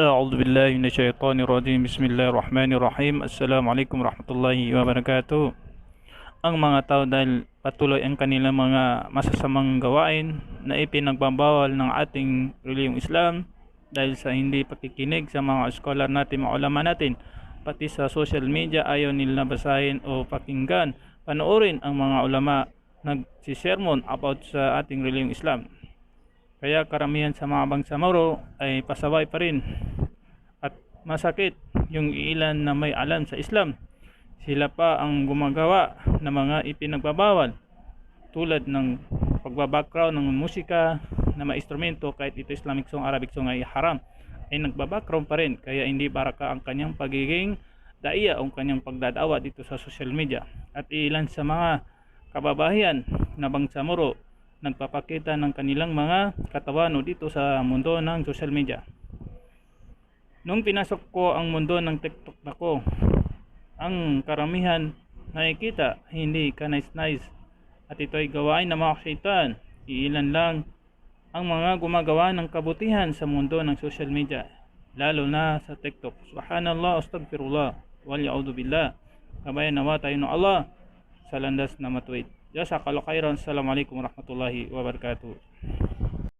أعوذ بالله من الشيطان الرجيم بسم الله الرحمن الرحيم السلام عليكم ورحمة الله وبركاته Ang mga tao dahil patuloy ang kanilang mga masasamang gawain na ipinagbabawal ng ating reliyong Islam dahil sa hindi pakikinig sa mga scholar natin, mga ulama natin, pati sa social media ayaw nila basahin o pakinggan, panoorin ang mga ulama nagsisermon about sa ating reliyong Islam. Kaya karamihan sa mga bangsamoro ay pasaway pa rin. At masakit yung ilan na may alam sa Islam. Sila pa ang gumagawa ng mga ipinagbabawal tulad ng pagbabackground ng musika na mga instrumento kahit ito Islamic song, Arabic song ay haram ay nagbabackground pa rin kaya hindi baraka ang kanyang pagiging daiya o kanyang pagdadawa dito sa social media at ilan sa mga kababayan na bangsamoro nagpapakita ng kanilang mga katawan o dito sa mundo ng social media. Nung pinasok ko ang mundo ng TikTok nako, ang karamihan nakikita hindi ka nice-nice at ito ay gawain ng mga kaitan. Iilan lang ang mga gumagawa ng kabutihan sa mundo ng social media, lalo na sa TikTok. Subhanallah, astagfirullah, wal ya'udhu billah. Kabayan nawa tayo ng Allah sa landas na matuwid. Jazakallahu khairan. Assalamualaikum warahmatullahi wabarakatuh.